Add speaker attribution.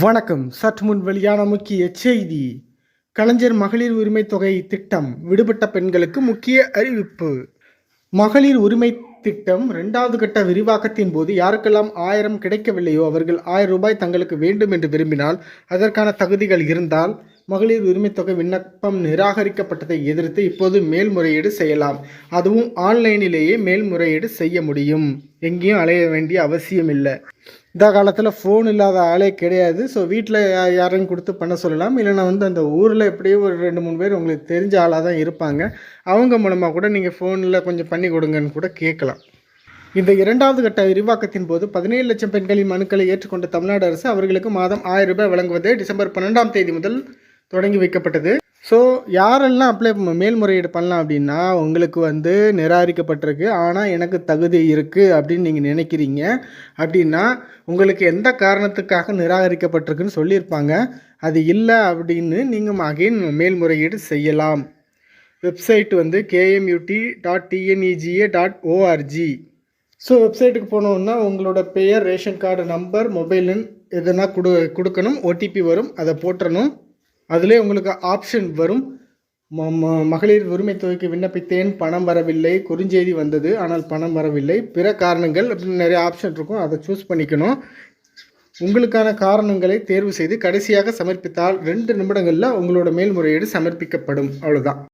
Speaker 1: வணக்கம். சற்று முன் வெளியான முக்கிய செய்தி. கலைஞர் மகளிர் உரிமை தொகை திட்டம் விடுபட்ட பெண்களுக்கு முக்கிய அறிவிப்பு. மகளிர் உரிமை திட்டம் இரண்டாவது கட்ட விரிவாக்கத்தின் போது யாருக்கெல்லாம் ஆயிரம் கிடைக்கவில்லையோ அவர்கள் ஆயிரம் ரூபாய் தங்களுக்கு வேண்டும் என்று விரும்பினால் அதற்கான தகுதிகள் இருந்தால் மகளிர் உரிமைத்தொகை விண்ணப்பம் நிராகரிக்கப்பட்டதை எதிர்த்து இப்போது மேல்முறையீடு செய்யலாம். அதுவும் ஆன்லைனிலேயே மேல்முறையீடு செய்ய முடியும். எங்கேயும் அலைய வேண்டிய அவசியம் இல்லை இந்த காலத்தில் ஃபோன் இல்லாத ஆளே கிடையாது. ஸோ வீட்டில் யாரையும் கொடுத்து பண்ண சொல்லலாம். இல்லைன்னா வந்து அந்த ஊரில் எப்படியும் ஒரு ரெண்டு மூணு பேர் உங்களுக்கு தெரிஞ்ச ஆளாக தான் இருப்பாங்க. அவங்க மூலமாக கூட நீங்கள் ஃபோனில் கொஞ்சம் பண்ணி கொடுங்கன்னு கூட கேட்கலாம். இந்த இரண்டாவது கட்ட விரிவாக்கத்தின் போது பதினேழு லட்சம் பெண்களின் மனுக்களை ஏற்றுக்கொண்ட தமிழ்நாடு அரசு அவர்களுக்கு மாதம் ஆயிரம் ரூபாய் வழங்குவது டிசம்பர் பன்னெண்டாம் தேதி முதல் தொடங்கி வைக்கப்பட்டது. ஸோ யாரெல்லாம் அப்ளை மேல்முறையீடு பண்ணலாம் அப்படின்னா உங்களுக்கு வந்து நிராகரிக்கப்பட்டிருக்கு. ஆனால் எனக்கு தகுதி இருக்குது அப்படின்னு நீங்கள் நினைக்கிறீங்க. அப்படின்னா உங்களுக்கு எந்த காரணத்துக்காக நிராகரிக்கப்பட்டிருக்குன்னு சொல்லியிருப்பாங்க. அது இல்லை அப்படின்னு நீங்கள் அகைன் மேல்முறையீடு செய்யலாம். வெப்சைட் வந்து KMUT dot TNEGA dot ORG so வெப்சைட்டுக்கு போனோன்னா உங்களோட பெயர் ரேஷன் கார்டு நம்பர் மொபைல் எண் எதுனா கொடு கொடுக்கணும். ஓடிபி வரும். அதை போட்டுறணும் அதிலே உங்களுக்கு ஆப்ஷன் வரும். ம- ம- மகளிர் உரிமை தொகைக்கு விண்ணப்பித்தேன் பணம் வரவில்லை குறுஞ்செய்தி வந்தது ஆனால் பணம் வரவில்லை. பிற காரணங்கள் அப்படின்னு நிறைய ஆப்ஷன் இருக்கும் அதை சூஸ் பண்ணிக்கணும். உங்களுக்கான காரணங்களை தேர்வு செய்து கடைசியாக சமர்ப்பித்தால் ரெண்டு நிமிடங்களில் உங்களோட மேல்முறையீடு சமர்ப்பிக்கப்படும். அவ்வளோதான்